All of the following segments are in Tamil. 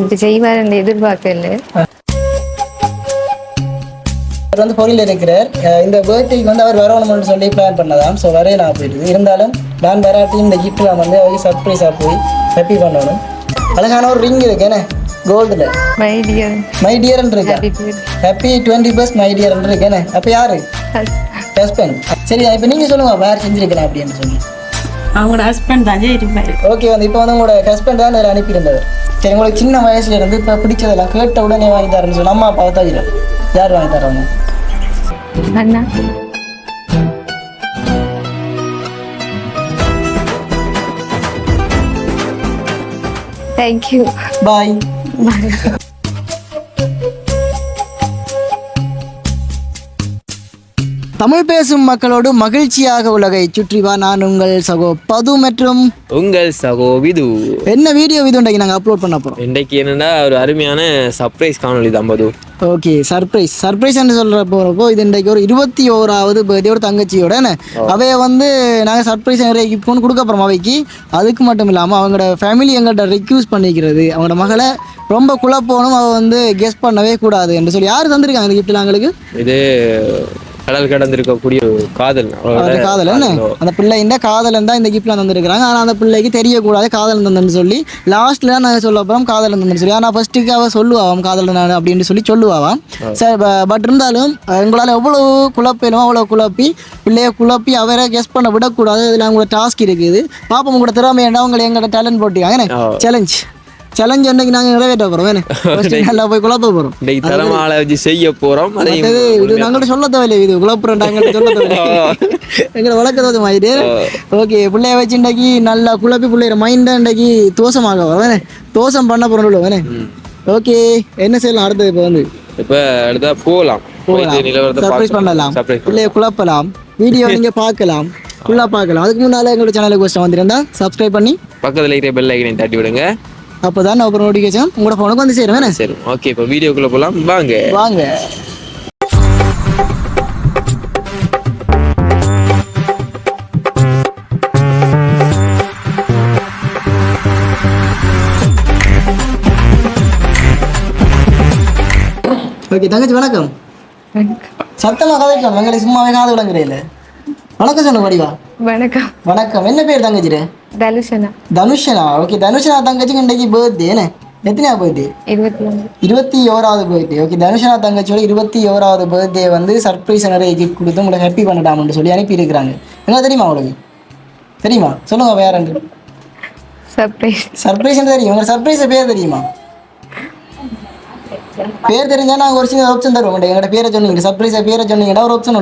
இப்படி செய்வாருன்னு எதிர்பார்க்கல அவர் வந்து பொருள் இருக்கிறார். இந்த பர்த்டேக்கு வந்து அவர் வரணும்னு சொல்லி பிளான் பண்ணதாம். ஸோ வரைய நான் போயிடுது இருந்தாலும் நான் வராட்டி இந்த gift நான் வந்து அவருக்கு சர்ப்ரைஸாக போய் ஹாப்பி பண்ணணும். அழகான ஒரு ரிங் இருக்கு என்ன? கோல்டில் மை டியர் மை டியர்னு இருக்கு? ஹாப்பி டுவெண்ட்டி பர்ஸ்ட் மை டியர்னு இருக்கு என்ன? அப்போ யாரு? ஹஸ்பண்ட் சரி இப்போ நீங்கள் சொல்லுங்க வேறு செஞ்சுருக்கிறேன் அப்படின்னு சொல்லி. அவங்களோட ஹஸ்பண்ட் தான் இருப்பாரு. ஓகே வந்து இப்போ வந்து உங்களோட ஹஸ்பண்ட் தான் அதில் அனுப்பியிருந்தவர் சரி உங்களுக்கு சின்ன வயசுல இருந்து இப்போ பிடிச்சதெல்லாம் கேட்ட உடனே வாங்கி தரேன்னு சொல்லி அம்மா அப்பா தவிர யார் வாங்கி தராங்க அண்ணா. தேங்க்யூ பாய் தமிழ் பேசும் மக்களோடு மகிழ்ச்சியாக உலகை சுற்றி வா. நான் உங்கள் சகோ பது மற்றும் உங்கள் சகோ விது. என்ன வீடியோ இது உண்டாக்கி நாங்கள் அப்லோட் பண்ண போகிறோம் இன்றைக்கு என்னன்னா ஒரு அருமையான சர்ப்ரைஸ் காணொளி தான் மது ஓகே சர்ப்ரைஸ் சர்ப்ரைஸ் சொல்ற போகிறப்போ இது இன்றைக்கு ஒரு இருபத்தி ஓராவது ஒரு தங்கச்சியோட அவைய வந்து நாங்கள் சர்ப்ரைஸ் நிறைய கிஃப்ட் கொடுக்க போகிறோம் அவைக்கு. அதுக்கு மட்டும் இல்லாமல் அவங்களோட ஃபேமிலி எங்கள்கிட்ட ரெக்யூஸ் பண்ணிக்கிறது. அவங்களோட மகளை ரொம்ப குழப்பணும் அவள் வந்து கெஸ் பண்ணவே கூடாது என்று சொல்லி. யார் தந்திருக்காங்க இந்த கிஃப்ட் எங்களுக்கு இது கடல் கடந்திருக்கக்கூடிய காதல். காதல் என்ன? அந்த பிள்ளைண்ட காதலன் தான் இந்த கிஃப்ட்லாம் தந்திருக்காங்க ஆனால் அந்த பிள்ளைக்கு தெரியக்கூடாது காதலன் தந்தன்னு சொல்லி லாஸ்ட்ல நான் சொல்ல போகிறோம் காதலன் தந்தன்னு சொல்லி. ஆனால் ஃபர்ஸ்ட்டுக்கு அவள் சொல்லுவாம் காதலன் அப்படின்னு சொல்லி சொல்லுவாவாம். சரி பட் இருந்தாலும் எங்களால் எவ்வளோ குழப்பிலும் அவ்வளோ குழப்பி பிள்ளைய குழப்பி அவரை கெஸ் பண்ண விடக்கூடாது. இதில் அவங்களோட டாஸ்க் இருக்குது. பாப்போம் உங்களோட திறமை என்ன உங்களை எங்களோட டேலண்ட் போட்டிருக்காங்க. சேலஞ்ச் சேலஞ்ச் அன்னைக்கு நாங்கள் நிறைவேற்ற போகிறோம் நல்லா போய் குழப்ப போகிறோம் இன்றைக்கு தலைமாலை வச்சு செய்ய போறோம் மற்றது இது நாங்கள்ட்ட சொல்ல தேவையில்லை இது குழப்பம் நாங்கள்ட்ட சொல்ல தேவையில்லை எங்களை வளர்க்க தோது மாதிரி ஓகே பிள்ளைய வச்சு இன்றைக்கி நல்லா குழப்பி பிள்ளைய மைண்டை இன்றைக்கி தோசமாக வேணே தோசம் பண்ண போகிறோம் வேணே ஓகே என்ன செய்யலாம் அடுத்தது இப்போ வந்து இப்ப அடுத்தா போகலாம் சர்ப்ரைஸ் பண்ணலாம் பிள்ளைய குழப்பலாம் வீடியோ நீங்க பார்க்கலாம் ஃபுல்லாக பார்க்கலாம் அதுக்கு முன்னால எங்களோட சேனலுக்கு கொஸ்டின் வந்திருந்தா சப்ஸ்கிரைப் பண்ணி பக்கத்துல இருக்கிற பெல் ஐக்கனை தட்டி விடுங்க அப்போ தான் அப்புறம் நோட்டிஃபிகேஷன் உங்களோட ஃபோனுக்கு வந்து சேரும். சரி ஓகே இப்போ வீடியோக்குள்ள போலாம். வாங்க. வாங்க. ஓகே தங்கச்சி வணக்கம். சத்தமா கதைக்கணும் எங்களை சும்மாவே காது விளங்குறீல வணக்கம் சொன்ன வடிவா. வணக்கம். வணக்கம். என்ன பேர் தங்கச்சிரு தலுஷனா தனுஷனா ஓகே தனுஷனா தங்கச்சிக்கு இன்றைக்கு பர்த்டே என்ன எத்தனையா பர்த்டே இருபத்தி ஓராவது பர்த்டே ஓகே தனுஷனா தங்கச்சியோட இருபத்தி ஓராவது பர்த்டே வந்து சர்ப்ரைஸ் நிறைய கிஃப்ட் கொடுத்து உங்களை ஹாப்பி பண்ணட்டாம்னு சொல்லி அனுப்பி இருக்கிறாங்க என்ன தெரியுமா உங்களுக்கு தெரியுமா சொல்லுங்க வேற சர்ப்ரைஸ் சர்ப்ரைஸ் தெரியும் உங்க சர்ப்ரைஸ் பேர் தெரியுமா பேர் தெரிஞ்சா நாங்கள் ஒரு சின்ன ஆப்ஷன் தருவோம் எங்களோட பேரை சொன்னீங்க சர்ப்ரைஸை பேரை சொன்னீங்கன்னா ஒரு ஆப்ஷன்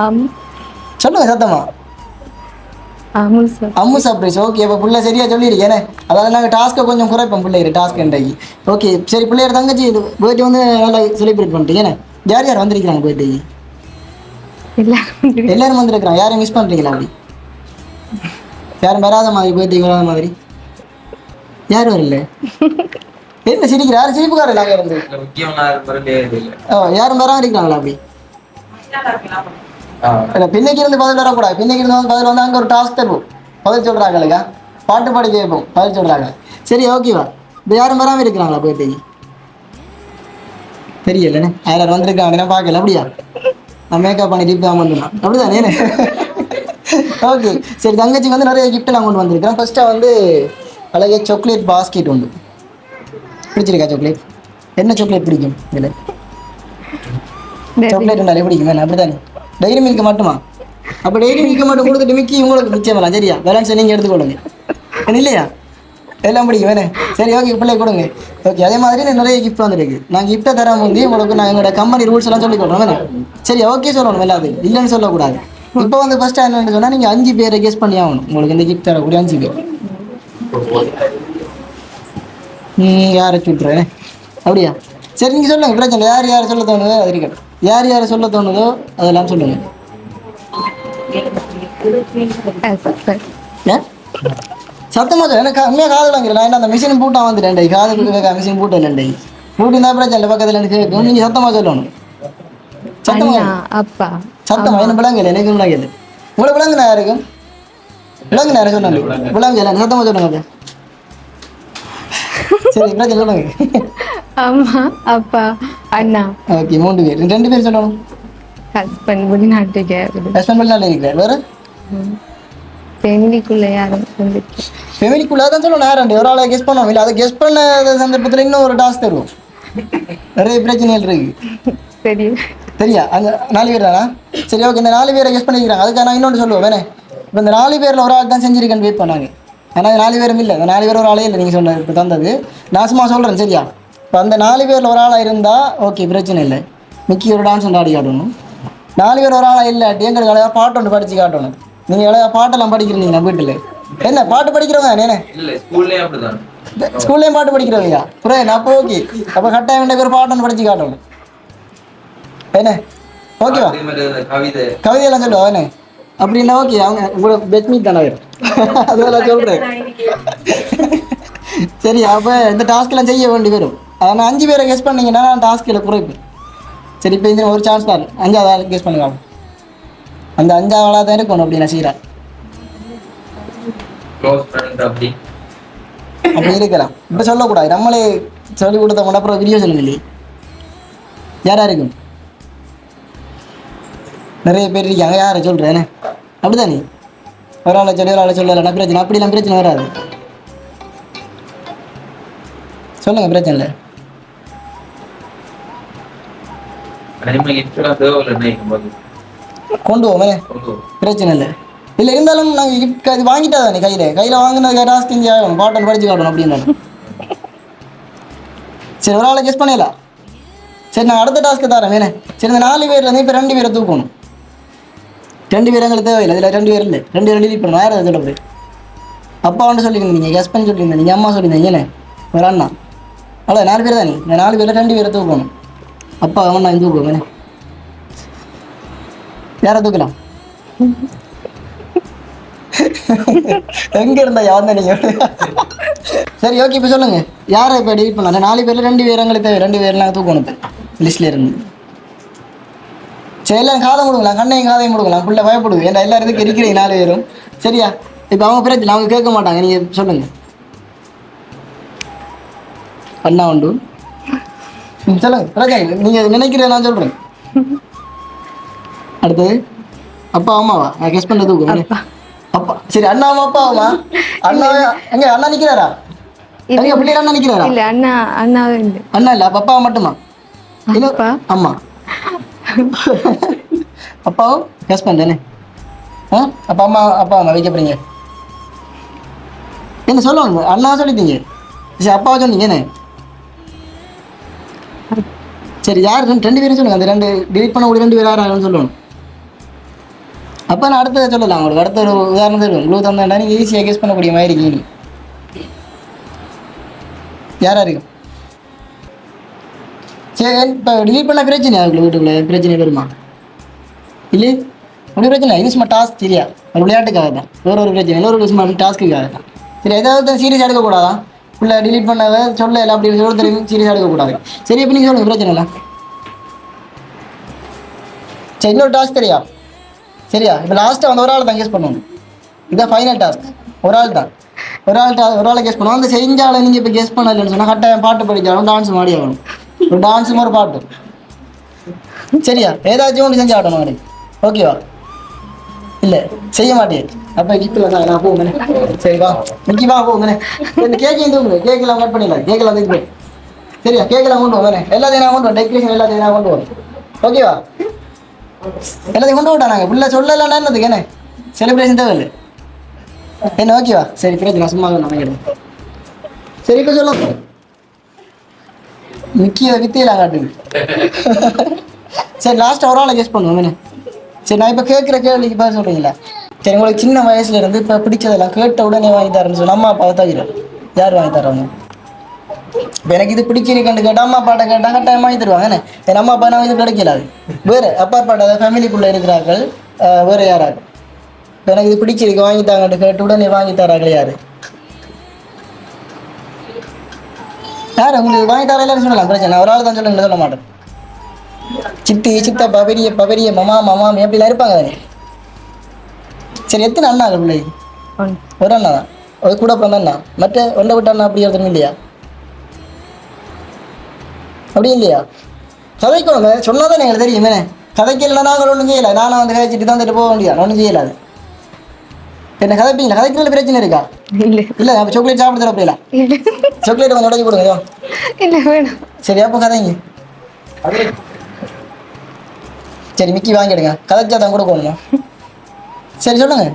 அம் சொல்லுங்க சத்தமா அம்மு சர்ப்ரைஸ் ஓகே இப்போ பிள்ளை சரியா சொல்லியிருக்கேனே அதாவது நாங்கள் டாஸ்க்கை கொஞ்சம் குறைப்போம் பிள்ளைகிற டாஸ்க் இன்றைக்கு. ஓகே சரி பிள்ளையோட தங்கச்சி இது பர்த்டே வந்து நல்லா செலிப்ரேட் பண்ணிட்டீங்க யார் யார் வந்திருக்கிறாங்க பர்த்டேக்கு எல்லாரும் எல்லாரும் வந்திருக்கிறாங்க. யாரையும் மிஸ் பண்ணுறீங்களா அப்படி? யாரும் வராத மாதிரி பர்த்டே வராத மாதிரி? யாரும் வரல? என்ன சிரிக்கிற? யாரும் சிரிப்புக்காரர் நாங்கள் இருந்து? ஓ யாரும் வராம இருக்கிறாங்களா அப்படி? பின்னைக்கு இருந்து பதில் வரக்கூடாது. பின்னைக்கு இருந்து வந்து பதில் வந்து அங்கே ஒரு டாஸ்க் தருவோம் பதில் சொல்கிறாங்க பாட்டு பாடி கேட்போம். பதில் சொல்கிறாங்க சரி ஓகேவா இப்போ யாரும் வராமல் இருக்கிறாங்களா பர்த்டேக்கு தெரியலண்ணே. யாரும் வந்திருக்காங்க நான் பார்க்கல. அப்படியா? நான் மேக்கப் பண்ணி டிப் தான் வந்துடலாம் அப்படிதானே? ஓகே சரி தங்கச்சிக்கு வந்து நிறைய gift எல்லாம் கொண்டு வந்திருக்கிறேன். ஃபர்ஸ்ட்டாக வந்து அழகிய சாக்லேட் பாஸ்கெட் உண்டு. பிடிச்சிருக்கா சாக்லேட் என்ன சாக்லேட் பிடிக்கும் இதில்? சாக்லேட் நிறைய பிடிக்கும்? அப்படிதானே? டைரி மில்க் மட்டுமா? அப்போ டைரி மில்க் மட்டும் கொடுத்துட்டு மிக்கி உங்களுக்கு மிச்சம் வரலாம் சரியா? பேலன்ஸ் நீங்கள் எடுத்துக்கொள்ளுங்க. இல்லையா? எல்லாம் பிடிக்கும் வேணே சரி ஓகே பிள்ளை கொடுங்க. ஓகே அதே மாதிரி நிறைய கிஃப்ட் வந்துருக்கு. நான் கிஃப்ட்டை தர முந்தி உங்களுக்கு நான் எங்களோட கம்பெனி ரூல்ஸ் எல்லாம் சொல்லி கொடுறோம் வேணே சரி ஓகே சொல்லணும் எல்லாத்துக்கும் இல்லைன்னு சொல்லக்கூடாது. இப்போ வந்து ஃபர்ஸ்ட் என்னன்னு சொன்னால் நீங்கள் அஞ்சு பேரை கெஸ் பண்ணி ஆகணும். உங்களுக்கு இந்த கிஃப்ட் தரக்கூடிய அஞ்சு பேர். ம் யாரை சுட்டுறேன் அப்படியா? சரி நீங்கள் சொல்லுங்கள் பிரச்சனை இல்லை. யார் யார் சொல்ல தோணுது அது இருக்கட்டும் யார் யார் சொல்ல தோணுதோ அதெல்லாம் ஏன் சத்தமாக சொல்ல. எனக்கு உண்மையாக காது வாங்கிறேன் நான் என்ன அந்த மிஷின் பூட்டா வந்துட்டேன் டேய். காது கேட்க மிஷின் பூட்டேன். பூட்டி இருந்தால் பிரச்சனை இல்லை பக்கத்தில் எனக்கு கேட்கும் நீங்கள் சத்தமாக சொல்லணும். சத்தமாக அண்ணா அப்பா சத்தமா. என்ன விளங்கல எனக்கு விளங்கல உங்களை விளங்குனா யாருக்கும் விளங்குனா யாரும் சொன்னாங்க விளங்கல சத்தமாக சொல்லுங்க சரி பிரச்சனை சொல்லுங்க. அம்மா அப்பா. அண்ணா. ஓகே மூன்று பேர். ரெண்டு பேர் சொல்லணும். ஹஸ்பண்ட் வெளிநாட்டுக்கு ஹஸ்பண்ட் வெளிநாட்டில் இருக்கிறார். வேறு? ஃபேமிலிக்குள்ள யாரும் ஃபெமிலிக்குள்ள தான் சொல்லணும். யாரும் ஒரு ஆளை கெஸ் பண்ணுவோம் இல்லை அதை கெஸ் பண்ண சந்தர்ப்பத்தில் இன்னும் ஒரு டாஸ்க் தருவோம். நிறைய பிரச்சனைகள் இருக்கு. சரி. சரியா அந்த நாலு பேர் தானா? சரி ஓகே இந்த நாலு பேரை கெஸ் பண்ணிக்கிறாங்க. அதுக்காக நான் இன்னொன்று சொல்லுவேன் வேணே. இப்போ இந்த நாலு பேரில் ஒரு ஆள் தான் செஞ்சிருக்கேன்னு வெயிட் பண்ணாங்க. ஆனால் நாலு பேரும் இல்லை. நாலு பேர் ஒரு ஆளே இல்லை. நீங்கள் சொன்னது இப்போ தந்தது. நான் சும்மா சொல்கிறேன் சரியா? இப்போ அந்த நாலு பேரில் ஒரு ஆளாக இருந்தால் ஓகே பிரச்சனை இல்லை. மிக்கி ஒரு டான்ஸ் ஒன்று ஆடி காட்டணும் நாலு பேர் ஒரு ஆளாக இல்லாட்டி எங்களுக்கு அழகாக பாட்டு ஒன்று படித்து காட்டணும். நீங்கள் அழகாக பாட்டெல்லாம் படிக்கிறீங்க வீட்டில். என்ன பாட்டு படிக்கிறவங்க என்ன இல்ல ஸ்கூல்லயே அப்படிதான். ஸ்கூல்லேயும் பாட்டு படிக்கிறவையா புரியுது? அப்போ ஓகே அப்போ கட்டாயம் வேண்டிய பேர் பாட்டு ஒன்று படித்து காட்டணும். என்ன? ஓகேவா கவிதையெல்லாம் சொல்லுவா அவனே அப்படின்னா ஓகே அவங்க உங்களோட பெட்மீட் தானே அதெல்லாம் சொல்கிறேன் சரி அப்போ இந்த டாஸ்க்கெல்லாம் செய்ய வேண்டி வரும் ஆனால் அஞ்சு பேரை கெஸ் பண்ணீங்கன்னா நான் டாஸ்க்கில் குறைப்பேன். சரி இப்போ இந்த ஒரு சான்ஸ் தான் அஞ்சாவது ஆள் கெஸ் பண்ணுங்க அந்த அஞ்சாவது ஆளாக தான் இருக்கணும் அப்படி நான் செய்கிறேன் அப்படி. இருக்கலாம். இப்போ சொல்லக்கூடாது. நம்மளே சொல்லி கொடுத்த முன்ன அப்புறம் வீடியோ சொல்லுங்க இல்லையே யாரா இருக்கும்? நிறைய பேர் இருக்காங்க. யாரை சொல்கிறேன்னு அப்படிதானே ஒரு ஆளை சொல்லி ஒரு ஆளை சொல்லலை பிரச்சனை. அப்படிலாம் பிரச்சனை வராது. சொல்லுங்க பிரச்சனை இல்லை கொண்டு கொண்டு பிரச்சனை இல்லை. இல்லை இருந்தாலும் நாங்கள் இப்போ அது வாங்கிட்டா தானே கையில்? கையில் வாங்கினது டாஸ்க் இங்கே ஆகணும் பாட்டன் படிச்சு காட்டணும் அப்படின்னு சரி ஒரு ஆளை கெஸ் பண்ணிடலாம் சரி நான் அடுத்த டாஸ்க்கு தரேன். வேணே சரி இந்த நாலு பேர்ல இப்போ ரெண்டு பேரை தூக்கணும். ரெண்டு பேர் எங்களுக்கு தேவையில்லை. இதில் ரெண்டு பேர் இல்லை. ரெண்டு பேர் delete பண்ணணும். யார் அதை சொல்ல போய் அப்பா வந்து சொல்லியிருந்தீங்க. கெஸ் பண்ணி சொல்லியிருந்தீங்க. அம்மா சொல்லியிருந்தீங்க. ஏனே ஒரு அண்ணா. அவ்வளோ நாலு பேர் தானே? இந்த நாலு பேரில் ரெண்டு பேரை தூக்கணும். அப்பா அவன் நான் வேணே யாரை தூக்கலாம் எங்க இருந்தா யார் நீங்க? சரி ஓகே இப்போ சொல்லுங்க. யாரை இப்போ டெலிட் பண்ணலாம்? நாலு பேர்ல ரெண்டு பேர் எங்களுக்கு தேவை. ரெண்டு பேர்லாம் தூக்கணும் இப்போ லிஸ்ட்ல இருந்து. சரி எல்லாம் காதை முடுங்கலாம். கண்ணையும் காதையும் முடுங்கலாம். புள்ள பயப்படுது. ஏன்டா எல்லாருக்கும் இதுக்கு இருக்கிறீங்க நாலு பேரும். சரியா? இப்போ அவங்க பிரச்சனை அவங்க கேட்க மாட்டாங்க. நீங்க சொல்லுங்க. அண்ணா உண்டு. சொல்லுங்க. நீங்க நினைக்கிறேன் நான் சொல்றேன். அடுத்தது அப்பா அம்மாவா? நான் கெஸ் பண்ண தூக்கம் அப்பா சரி அண்ணா அம்மா அப்பா அம்மா? அண்ணா எங்க அண்ணா நிக்கிறாரா? எங்க பிள்ளைங்க அண்ணா நிக்கிறாரா? இல்ல அண்ணா இல்லை. அண்ணா இல்ல அப்ப மட்டுமா அப்பா? அம்மா. அப்பாவும் தானே ஆ அப்பா அம்மா அப்பா அம்மா வைக்க போறீங்க. என்ன சொல்லுவாங்க? அண்ணா சொல்லிட்டீங்க. சரி அப்பாவை சொன்னீங்க என்ன? சரி யார்? ரெண்டு ரெண்டு பேரும் சொல்லுங்கள் அந்த ரெண்டு டிலீட் பண்ண கூட ரெண்டு பேர் யார் யாருன்னு சொல்லணும் அப்போ நான் அடுத்ததை சொல்லலாம். உங்களுக்கு அடுத்த ஒரு உதாரணம் சொல்லுவேன் க்ளூ தந்தா நீங்கள் ஈஸியாக கேஸ் பண்ணக்கூடிய மாதிரி இருக்கீங்க நீ யாரா இருக்கும் சரி இப்போ டிலீட் பண்ண பிரச்சனை அதுக்குள்ள வீட்டுக்குள்ள? பிரச்சனை வருமா? இல்லை? ஒன்றும் பிரச்சனை இது சும்மா டாஸ்க் சரியா? ஒரு விளையாட்டுக்காக தான். வேற ஒரு பிரச்சனை இல்லை. ஒரு சும்மா டாஸ்க்குக்காக தான். சரி ஏதாவது சீரியஸ் எடுக்கக்கூடாதா? உள்ள டிலீட் பண்ணாத சொல்லலை அப்படி சொல்ல தெரியும். சீரியஸ் எடுக்கக்கூடாது. சரி இப்போ நீங்கள் சொல்லுங்கள் பிரச்சனை இல்லை. சரி இன்னொரு டாஸ்க் தெரியா? சரியா? இப்போ லாஸ்ட்டாக வந்து ஒரு ஆள் தான் கேஸ் பண்ணுவோம் இதான் ஃபைனல் டாஸ்க் ஒரு ஆள் தான். ஒரு ஆள் டா ஒரு ஆளை கேஸ் பண்ணுவோம் அந்த செஞ்சால நீங்கள் இப்போ கேஸ் பண்ணலன்னு சொன்னால் கட்டாயம் பாட்டு படிச்சாலும் டான்ஸ் மாடி ஆகணும். ஒரு டான்ஸும் ஒரு பாட்டு. சரியா? ஏதாச்சும் ஒன்று செஞ்சு ஆடணும் அப்படி ஓகேவா இல்லை செய்ய மாட்டேன் அப்போ கிப்பில் நான் நான் போகுங்கண்ணே சரி வா. இன்னைக்கு வா போகுங்கண்ணே இந்த கேக்கையும் தூங்குங்க கேக்கெல்லாம் கட் பண்ணிடலாம். கேக்கெல்லாம் தூக்கி சரியா? கேக்கெல்லாம் கொண்டு வாங்கண்ணே எல்லாத்தையும் நான் கொண்டு வரேன் டெக்கரேஷன் எல்லாத்தையும் நான் கொண்டு வரேன் ஓகேவா எல்லாத்தையும் கொண்டு விட்டா நாங்கள் பிள்ளை சொல்லலாம் என்னதுக்கு என்ன? செலிப்ரேஷன் தேவை இல்லை என்ன ஓகேவா சரி பிரச்சனை சும்மா நான் வாங்கிடுறேன் சரி இப்போ சொல்ல. முக்கிய வித்தியெல்லாம் காட்டுது. சரி லாஸ்ட் ஒரு ஆளை கெஸ் பண்ணுவோம் என்ன? சரி நான் இப்போ கேட்குற கேள்விக்கு பதில் சொல்கிறீங்களா சரி உங்களுக்கு சின்ன வயசுல இருந்து இப்போ பிடிச்சதெல்லாம் கேட்ட உடனே வாங்கி தரேன்னு சொல்லி அம்மா அப்பா தவிர யார் வாங்கி தர்றாங்க? இப்போ எனக்கு இது பிடிச்சிருக்கேன்னு கேட்டால் அம்மா அப்பாட்ட கேட்டால் கட்டாயம் வாங்கி தருவாங்க என்ன? என் அம்மா அப்பா நான் இது கிடைக்கல அது. வேறு அப்பா அப்பாட்ட ஃபேமிலிக்குள்ளே இருக்கிறார்கள் வேறு யாராவது. இப்ப எனக்கு இது பிடிச்சிருக்கு வாங்கி தாங்கன்னு கேட்டு உடனே வாங்கி தராங்களே யாரு? யார்? உங்களுக்கு வாங்கி தர இல்லைன்னு சொல்லலாம் பிரச்சனை ஒரு ஆள் தான் சொல்லுங்க சொல்ல மாட்டேன். சித்தி சித்தப்பா பெரியப்பா பெரிய மாமா மாமா எப்படிலாம் இருப்பாங்க சரி எத்தனை அண்ணாங்கள் பிள்ளை? ஒரு அண்ணா தான். ஒரு கூட பிறந்த அண்ணா. மற்ற ஒன்றை விட்ட அண்ணா அப்படி ஒருத்தரும் இல்லையா? அப்படி இல்லையா? கதைக்கணுங்க சொன்னாதான் எங்களுக்கு தெரியும். என்ன? கதைக்கல நாங்கள் ஒன்றும் செய்யலை. நானும் வந்து கதைச்சிட்டு தான் வந்துட்டு போக வேண்டியது? ஒன்றும் செய்யலாது என்ன கதைப்பீங்களா கதைக்கிறதுல பிரச்சனை இருக்கா? இல்ல. இல்லை அப்போ சாக்லேட் சாப்பிட்டு தர அப்படிலாம் சாக்லேட் கொஞ்சம் உடச்சி கொடுங்க. இல்ல வேணாம். சரி அப்போ கதைங்க சரி மிக்கி வாங்கிடுங்க கதைச்சா தான் கூட போகணுமா சரி சொல்லுங்க.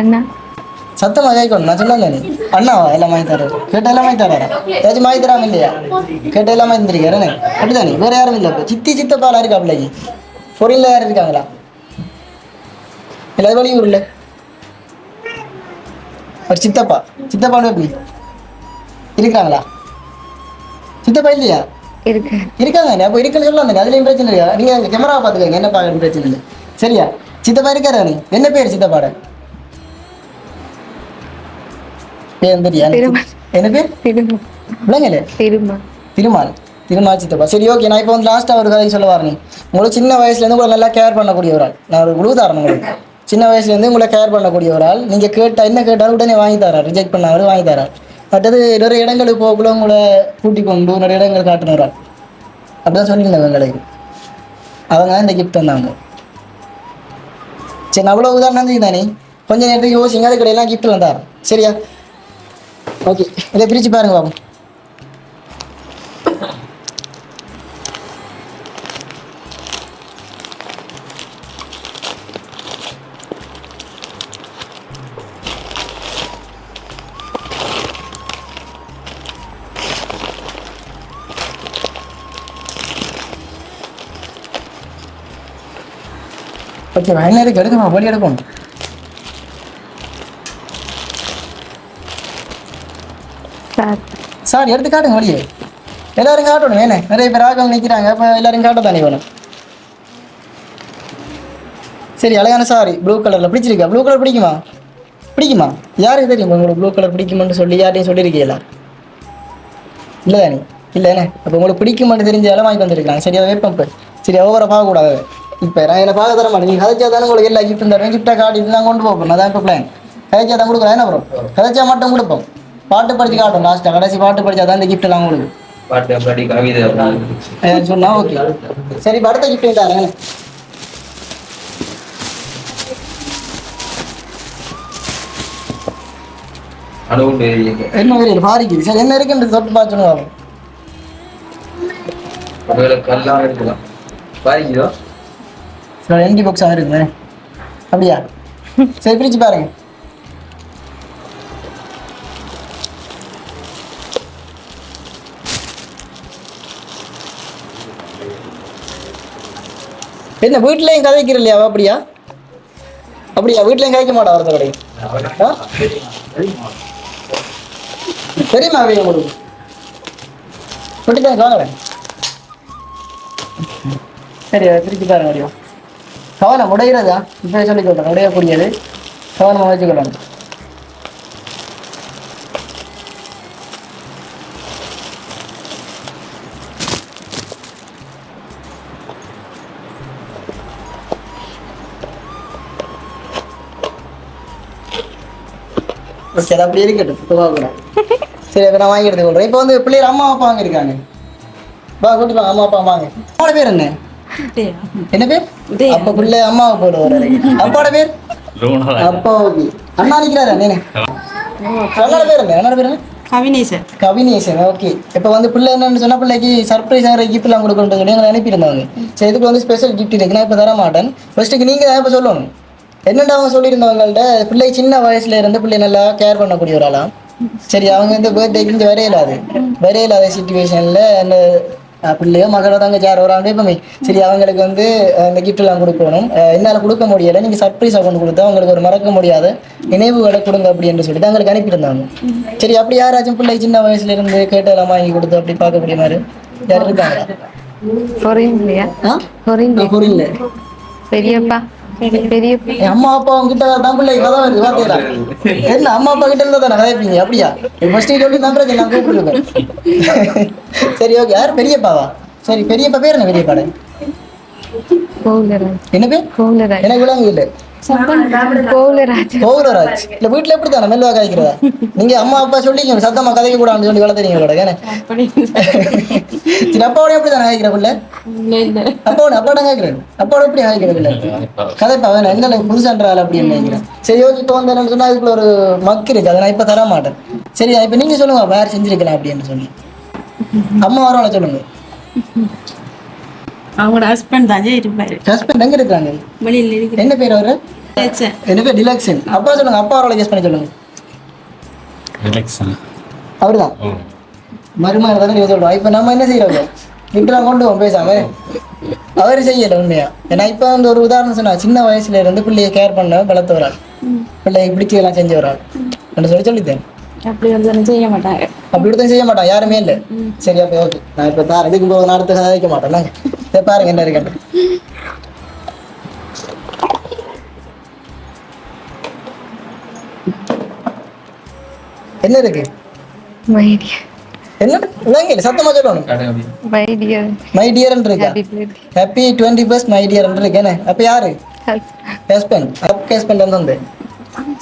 அண்ணா. நீ. அண்ணாவா? எல்லாம் வாங்கி தராரு கேட்ட எல்லாம் வாங்கி தராரா ஏதாச்சும் வாங்கி தராம இல்லையா? கேட்ட எல்லாம் வாங்கி தந்திருக்காரு அப்படிதானே வேற யாரும் இல்லை இப்போ சித்தி சித்தப்பாலாம் இருக்கா பிள்ளைக்கு? பொரியல யாரும் இருக்காங்களா? இல்லை வெளியூர்ல ஒரு சித்தப்பா. சித்தப்பான்னு எப்படி? இருக்கிறாங்களா சித்தப்பா இல்லையா? இருக்கு. இருக்காங்க அப்போ இருக்குன்னு சொல்லலாம் அதுலேயும் பிரச்சனை இல்லையா நீங்கள் அங்கே கேமரா பார்த்துக்கோங்க. என்ன பார்க்கணும் பிரச்சனை இல்லை. சரியா? சித்தப்பா இருக்காரு என்ன பேர் சித்தப்பாட? பேர் தெரியா பெருமாள். என்ன பேர்? திரும்ப. விளங்கல திரும்ப. திருமால். திருமால் சித்தப்பா. சரி ஓகே நான் இப்போ வந்து லாஸ்ட்டாக ஒரு கதை சொல்ல வரேன். உங்களுக்கு சின்ன வயசுலேருந்து உங்களை நல்லா கேர் பண்ணக்கூடிய ஒரு ஆள் நான் ஒரு குழு தரேன் உங்களுக்கு சின்ன வயசுலேருந்து உங்களை கேர் பண்ணக்கூடிய ஒரு ஆள் நீங்கள் கேட்டால் என்ன கேட்டாலும் உடனே வாங்கி தரார் ரிஜெக்ட் பண்ணாலும் வாங்கி தரார். மற்றது நிறைய இடங்களுக்கு போகக்குள்ள உங்களை கூட்டி கொண்டு நிறைய இடங்கள் காட்டின ஒரு ஆள் அப்படிதான் சொல்லியிருந்தாங்க எங்களுக்கு அவங்க தான் இந்த கிஃப்ட் வந்தாங்க சரி நான் அவ்வளோ உதாரணம் தான் தானே கொஞ்ச நேரத்துக்கு யோசிங்க அதுக்கு எல்லாம் கிஃப்ட் வந்தார் சரியா? ஓகே. இதை பிரித்து பாருங்க பாபு. ஓகே என்ன இருக்கு எடுக்கணும்? வழி எடுக்கணும்? காட்டு எடுத்து காட்டுங்க வழியே. எல்லாரும் காட்டணும் வேணே நிறைய பேர் ஆக்கள் நிற்கிறாங்க அப்போ எல்லாரும் காட்ட தானே வேணும். சரி அழகான சாரி ப்ளூ கலரில் பிடிச்சிருக்கா? ப்ளூ கலர் பிடிக்குமா? பிடிக்குமா? யாருக்கு தெரியும்? உங்களுக்கு ப்ளூ கலர் பிடிக்குமான்னு சொல்லி யார்ட்டையும் சொல்லியிருக்கீங்களா? இல்லை தானே இல்லை அப்போ உங்களுக்கு பிடிக்குமான்னு தெரிஞ்ச இடம் வாங்கி வந்திருக்காங்க சரி அதை வைப்பேன் இப்போ சரி ஓவரை பார்க்கக்கூடாது. இப்போ நான் என்னை பார்க்க தர மாட்டேன். நீங்கள் கதைச்சா தானே உங்களுக்கு எல்லா கிஃப்ட்டும் தருவேன். கிஃப்டாக காட்டிட்டு நான் கொண்டு போப்போம் அதான் இப்போ பிளான் கதைச்சா தான் கொடுக்குறேன் என்ன அப்புறம் கதைச்சா மட்டும் கொடுப்போம். பாட்டு படிச்சு காட்டும். லாஸ்ட்டாக கடைசி பாட்டு படிச்சா தான் இந்த gift எல்லாம் கொடுக்கும் பாட்டு அப்படி கவிதை சொன்னா ஓகே சரி அடுத்த கிஃப்ட் அனுபவம் என்ன வேறு பாரிக்குது சரி என்ன இருக்குன்றது தொட்டு வரும் ஒருவேளை கல்லாம் இருக்கலாம். பாரிக்குதோ? சரி எம்டி பாக்ஸாக இருக்குங்க அப்படியா? சரி பிரிச்சு பாருங்க. என்ன வீட்லயும் கதைக்கிற இல்லையா அப்படியா? அப்படியா வீட்லயும் கதைக்க மாட்டா வரத கடை? தெரியுமா அவங்க உங்களுக்கு? விட்டுட்டாங்க வாங்களேன் சரி திருப்பி பாருங்க முடியும் கவனம் உடைகிறதா இப்போ சொல்லி சொல்கிறேன் உடையக்கூடியது. கவனமாக வச்சுக்கொள்ளணும். ஓகே அது அப்படி இருக்கட்டும். இப்போ கூட சரி இப்போ நான் வாங்கி எடுத்துக்கொள்கிறேன் இப்போ வந்து பிள்ளைகள் அம்மா அப்பா வாங்க இருக்காங்க? வா கூட்டி வாங்க. அம்மா அப்பா வாங்க. அம்மாவோட பேர் என்ன? என்ன பேர்? அப்பா பிள்ளை அம்மாவை போட வர்றாரு. அப்பாவோட பேர்? அப்பா ஓகே அண்ணா நிற்கிறாரு அண்ணே அண்ணோட பேர் என்ன? அண்ணோட பேர் என்ன? கவினேசன். கவினேசன். ஓகே இப்போ வந்து பிள்ளை என்னன்னு சொன்னா பிள்ளைக்கு சர்ப்ரைஸ் ஆகிற கிஃப்ட்லாம் கொடுக்கணும் சொல்லி அனுப்பியிருந்தாங்க. சரி இதுக்கு வந்து ஸ்பெஷல் கிஃப்ட் இருக்கு நான் இப்போ தர மாட்டேன் ஃபர்ஸ்ட்டுக்கு நீங்கள் தான் இப்போ சொல்லணும். என்னென்ன அவங்க சொல்லியிருந்தவங்கள்ட்ட பிள்ளை சின்ன வயசுல இருந்து பிள்ளை நல்லா கேர் பண்ணக்கூடிய ஒரு ஆளாம் சரி அவங்க வந்து பர்த்டேக்கு இங்கே வரையிலாது வரையிலாத சுச்சுவேஷனில் அந்த பிள்ளையோ மகளோ தாங்க ஒரு ஆண்டு எப்பவுமே சரி அவங்களுக்கு வந்து gift எல்லாம் கொடுக்கணும். என்னால் கொடுக்க முடியலை. நீங்கள் சர்ப்ரைஸாக கொண்டு கொடுத்தா அவங்களுக்கு ஒரு மறக்க முடியாத நினைவுகளை கொடுங்க அப்படின்னு சொல்லிட்டு அவங்களுக்கு அனுப்பியிருந்தாங்க. சரி அப்படி யாராச்சும் பிள்ளை சின்ன வயசுல இருந்து கேட்டெல்லாம் வாங்கி கொடுத்து அப்படி பார்க்கக்கூடிய மாதிரி யார் புரியல பெரியப்பா? அம்மா அப்பா கிட்ட தான் பிள்ளை. பார்த்தீங்களா என்ன அம்மா அப்பா கிட்ட இருந்தா தானே கதைப்பீங்க அப்படியா? ஃபர்ஸ்ட் சொல்லி தான் பிரச்சனை நான் கூப்பிடுவேன் சரி ஓகே யார்? பெரியப்பாவா? சரி பெரியப்பா பேர் என்ன பெரியப்பாடு? என்ன பேர்? எனக்கு விளங்கு இல்லை கோகுலராஜ் கோகுலராஜ் இல்ல வீட்டுல எப்படி தானே மெல்லுவா காய்க்கிறதா நீங்க அம்மா அப்பா சொல்லிங்க சத்தமா கதைக்க கூடாதுன்னு சொல்லி வளர்த்துறீங்க கூட அப்படி சரி அப்பாவோட எப்படி தானே காய்க்கிற பிள்ளை? இல்ல இல்ல. அப்பாவோட அப்பாவோட காய்க்கிறேன் அப்பாவோட எப்படி காய்க்கிறது இல்லை கதைப்பா எங்களை புதுசான்றாள் அப்படின்னு நினைக்கிறேன் சரி வந்து என்னன்னு சொன்னா அதுக்குள்ள ஒரு மக்கு இருக்கு. அதை நான் இப்ப தர மாட்டேன் சரி இப்ப நீங்க சொல்லுங்க வேற செஞ்சிருக்கலாம் அப்படின்னு சொல்லி. அம்மா வரவங்கள சொல்லுங்க. அவங்களோட ஹஸ்பண்ட் தான் இருப்பாரு. ஹஸ்பண்ட் எங்க இருக்காங்க வெளியில என்ன பேர் அவரு? என்ன பேர்? டிலக்ஷன் அப்பா சொல்லுங்க அப்பா அவரோட கெஸ் பண்ணி சொல்லுங்க. எலெக்ஷன் அவர்தான் மருமகன் தானே நீங்க சொல்றோம் இப்ப நம்ம என்ன செய்யறோம் இப்படிலாம் கொண்டு போவோம் பேசாம. அவர் செய்யல உண்மையா? ஏன்னா இப்ப வந்து ஒரு உதாரணம் சொன்னா சின்ன வயசுல இருந்து பிள்ளைய கேர் பண்ண வளர்த்த ஒரு ஆள் பிள்ளைய பிடிச்சி எல்லாம் செஞ்ச ஒரு ஆள் என்று சொல்லி சொல்லித்தேன் அப்படி வந்து செய்ய மாட்டாங்க அப்படி ஒருத்தன் செய்ய மாட்டான் யாருமே இல்லை சரி அப்ப ஓகே நான் இப்ப தார் இதுக்கு போது நான் அடுத்த கதை வைக்க மாட்டேன் சரி பாருங்க என்ன இருக்கேன் என்ன இருக்கு மைடியர் என்ன இந்தாங்க இல்ல, சத்தமா சொல்லணும் மைடியர் மை டியர் இருக்கா happy birthday happy twenty first my dear இருக்கேனே அப்ப யாரு ஹஸ்பண்ட் அப் ஹஸ்பண்ட் வந்து வந்து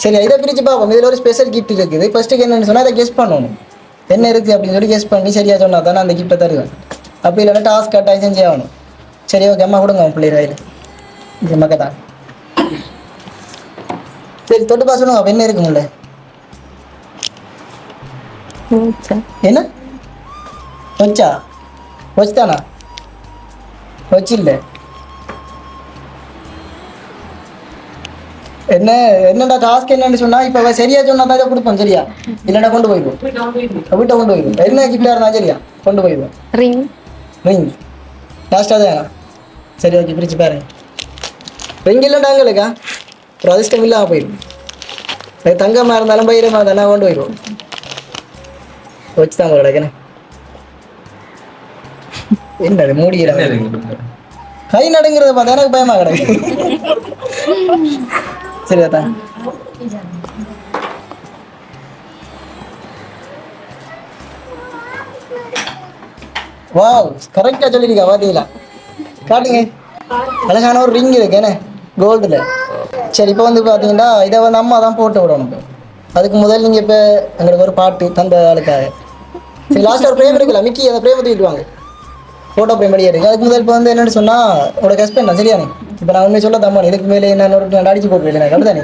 சரி இதை பிரிச்சு பார்ப்போம். இதுல ஒரு ஸ்பெஷல் கிஃப்ட் இருக்குது. ஃபர்ஸ்ட்டுக்கு என்னன்னு சொன்னா அதை கெஸ் பண்ணணும். என்ன இருக்கு அப்படின்னு சொல்லி கெஸ் பண்ணி சரியா சொன்னா தானே அந்த கிஃப்ட்டை தருவேன். அப்படி இல்லைன்னா டாஸ்க் கட்டாயம் செஞ்சே ஆகணும். சரி ஓகே அம்மா கொடுங்க உன் பிள்ளைய கையில் இது மக்கள் தான். சரி தொட்டு பா சொல்லுங்க என்ன இருக்கு உள்ள என்ன? வச்சா வச்சுதானா வச்சு இல்லை. என்ன என்னடா டாஸ்க் என்னன்னு சொன்னா இப்ப சரியா சொன்னா தான் கொடுப்போம் சரியா? இல்லைன்னா கொண்டு போயிடுவோம் வீட்டை கொண்டு போயிடுவோம் என்ன கிஃப்டா இருந்தா சரியா? கொண்டு போயிடுவோம் ரிங் ரிங் லாஸ்டா தான்? சரி ஓகே பிரிச்சு பாருங்க ரிங் இல்லைண்டா எங்களுக்கா. ஒரு அதிர்ஷ்டம் இல்லாம போயிடும் அது தங்கமா இருந்தாலும் பயிரமா இருந்தாலும் கொண்டு போயிடுவோம். வச்சு தான் கிடக்குன்னு என்னது மூடிக்கிறாங்க கை நடுங்கிறத பார்த்தா எனக்கு பயமா கிடக்கு. சரி தாத்தா வாவ் கரெக்டா சொல்லிருக்கா பாத்தீங்களா? காட்டுங்க. அழகான ஒரு ரிங் இருக்கு என்ன? கோல்டுல சரி இப்போ வந்து பாத்தீங்கன்னா இதை வந்து அம்மா தான் போட்டு விடணும். அதுக்கு முதல் நீங்க இப்ப எங்களுக்கு ஒரு பாட்டு தந்த ஆளுக்காக. சரி லாஸ்ட் ஒரு பிரேம் இருக்குல்ல மிக்கி அந்த பிரேம் தூக்கிடுவாங்க ஃபோட்டோ பிரேம் ரெடியாக இருக்கு. அதுக்கு முதல் இப்போ வந்து என்னன்னு சொன்னா உங்களோட ஹஸ்பண்ட் தான் சரியானே இப்போ நான் உண்மை சொல்ல தம்மா இதுக்கு மேலே என்ன ஒரு நான் அடிச்சு போட்டு நான் கண்டுதானே?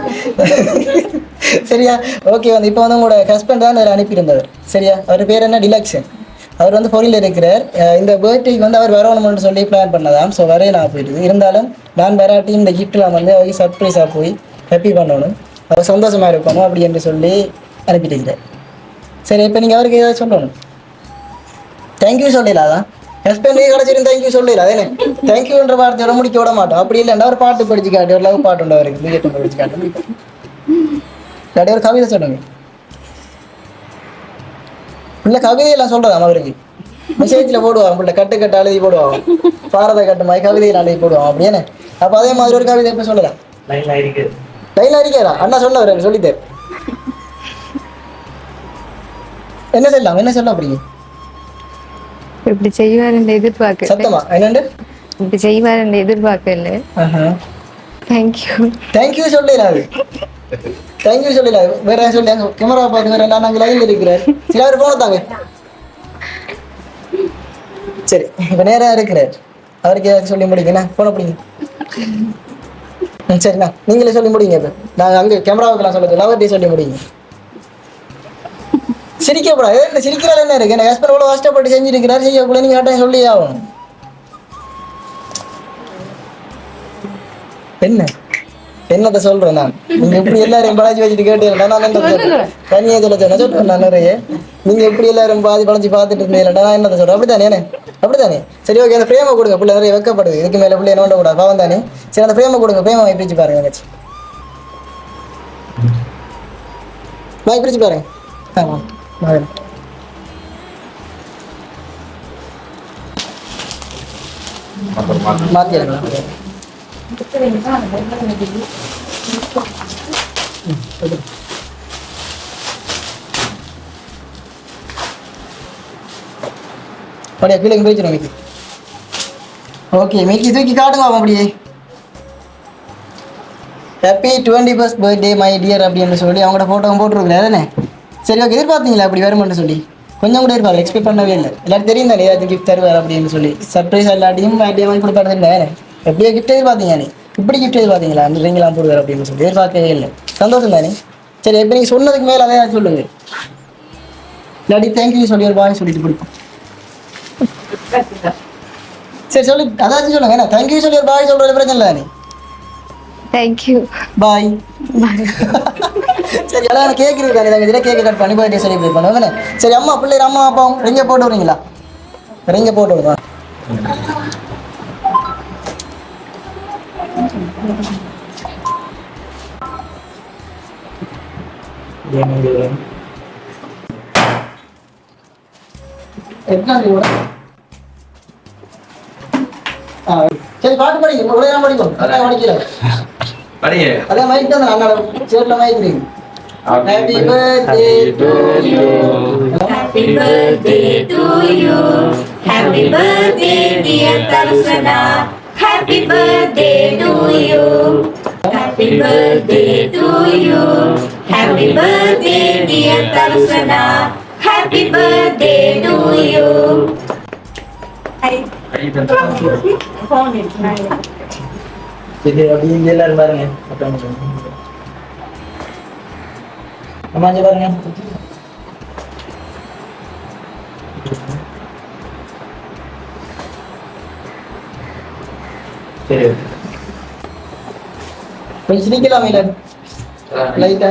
சரியா? ஓகே வந்து இப்போ வந்து உங்களோட ஹஸ்பண்ட் தான் அதில் அனுப்பியிருந்தவர். சரியா? அவர் பேர் என்ன? டிலக்ஷன் அவர் வந்து பொருளில் இருக்கிறார். இந்த பர்த்டேக்கு வந்து அவர் வரணும்னு சொல்லி பிளான் பண்ணதாம். ஸோ வரவே நான் போயிடுது இருந்தாலும் நான் வராட்டி இந்த கிஃப்ட்லாம் வந்து அவருக்கு சர்ப்ரைஸாக போய் ஹாப்பி பண்ணணும். அவர் சந்தோஷமாக இருக்கணும் அப்படி என்று சொல்லி அனுப்பிட்டு சரி இப்போ நீங்கள் அவருக்கு ஏதாவது சொல்லணும்? தேங்க்யூ சொல்லிடலாம் ஹஸ்பண்டே கிடச்சிருந்து தேங்க்யூ சொல்லிடலாம் அதே தேங்க்யூன்ற வார்த்தையோட முடிக்க விட மாட்டோம் அப்படி இல்லைன்னா ஒரு பாட்டு படிச்சு காட்டு. ஒரு லவ் பாட்டு உண்டு அவருக்கு. பிஜெட் படிச்சு காட்டு. இல்லாட்டி ஒரு கவிதை சொல்லுங்க. பிள்ளை கவிதையெல்லாம் சொல்றதாம் அவருக்கு மெசேஜில் போடுவாங்க. பிள்ளை கட்டு கட்டு எழுதி போடுவாங்க. பாரத கட்டு மாதிரி கவிதையில் எழுதி போடுவாங்க. அப்படியே அப்போ அதே மாதிரி ஒரு கவிதை இப்போ சொல்லலாம்? லைன் அடிக்கிறா அண்ணா சொன்னவர் சொல்லித்தார் என்ன சொல்லலாம்? என்ன சொல்ல அப்படிங்க இப்படி செய்வாருன்னு எதிர்பார்க்கல. சத்தமா? என்னண்டு? இப்படி செய்வாருன்னு எதிர்பார்க்கல. தேங்க்யூ தேங்க்யூ சொல்லிடாது தேங்க்யூ சொல்லிடாது வேற யாரும் சொல்லி கேமரா பார்த்து வேற அங்கே லைன்ல இருக்கிறேன் சில பேர் போன தாங்க. சரி இப்போ நேரா இருக்கிறார். அவருக்கு ஏதாச்சும் சொல்லி முடியுங்கண்ணா போன பிடிங்க. சரிண்ணா நீங்களே சொல்லி முடியுங்க இப்போ. நாங்கள் அங்கே கேமராவுக்கெல்லாம் சொல்ல லவர்டே சொல்லி முடியுங்க. சிரிக்கப்படாது என்ன சிரிக்கிறாள் என்ன இருக்கு? என்ன ஹஸ்பண்ட் இவ்வளோ கஷ்டப்பட்டு செஞ்சிருக்கிறார். செய்யக்குள்ள நீங்கள் சொல்லி ஆகணும் என்ன என்னத்த சொல்றேன் நான். நீங்க எப்படி எல்லாரையும் பழச்சி வச்சுட்டு கேட்டீங்கன்னா நான் என்ன தனியா சொல்ல சொன்ன சொல்றேன் நான் நிறைய. நீங்க எப்படி எல்லாரும் பாதி பழச்சி பார்த்துட்டு இருந்தீங்களா நான் என்னத்த சொல்றேன்? அப்படித்தானே அப்படித்தானே. சரி ஓகே அந்த பிரேம கொடுங்க. பிள்ளை நிறைய வைக்கப்படுது. இதுக்கு மேல பிள்ளை என்ன கூடாது பாவம் தானே சரி அந்த பிரேம கொடுங்க. பிரேம பிரிச்சு பாருங்க வச்சு வாய் பிரிச்சு பாருங்க. ஆமா மாதிரி மாத்தி அப்படியே கீழே போயிடுச்சு மிக்கி ஓகே மிக்கி தூக்கி காட்டுங்க அவன் அப்படியே happy twenty first birthday my dear அப்படின்னு சொல்லி அவங்களோட ஃபோட்டோவும் போட்டிருக்கேன் தானே சரி ஓகே எதிர்பார்த்தீங்களா அப்படி வருமென்னு சொல்லி? கொஞ்சம் கூட எதிர்பார்க்க எக்ஸ்பெக்ட் பண்ணவே இல்லை. எல்லாரும் தெரியும் தானே ஏதாச்சும் கிஃப்ட் தருவார் அப்படின்னு சொல்லி. சர்ப்ரைஸ் எல்லாத்தையும் ஐடியா வாங்கி கொடுப்பாரு தானே. எப்படியோ கிஃப்ட் எதிர்பார்த்தீங்க நீ இப்படி கிஃப்ட் எதிர்பார்த்தீங்களா? அந்த ரிங்கெலாம் போடுவார் அப்படின்னு சொல்லி. எதிர்பார்க்கவே இல்லை. சந்தோஷம் தானே? சரி இப்போ நீங்கள் சொன்னதுக்கு மேலே அதே சொல்லுங்க. இல்லாட்டி தேங்க்யூ சொல்லி ஒரு பாய் சொல்லிட்டு பிடிக்கும் சரி சொல்லி அதாச்சும் சொல்லுங்க. என்ன தேங்க்யூ சொல்லி ஒரு பாய் சொல்றது பிரச்சனை இல்லை நீ தேங்க்யூ பாய் சரி எல்லாம் கேக் இருக்கு தானே இதில் கேக் கட் பண்ணி பர்த்டே செலிப்ரேட் பண்ணுவாங்க சரி அம்மா பிள்ளைங்க அம்மா அப்பா ரிங்க போட்டு விடுறீங்களா? ரிங்க போட்டு விடுவா சரி பாட்டு படிங்க. படிக்கும் படிக்கிறேன் அதான் மைக் தான் அண்ணா சேர்ல mike Happy birthday to you. Happy birthday to you. Happy birthday dear Tarusana. Happy birthday to you. Happy birthday to you. Happy birthday dear Tarusana. Happy birthday to you. Hai. Hai, tentang. Kau ni. Jadi, abis jalan bareng ya. Atau? அம்மா இங்க பாருங்க சரி கொஞ்சம் சிரிக்கலாம் இல்ல லைட்டா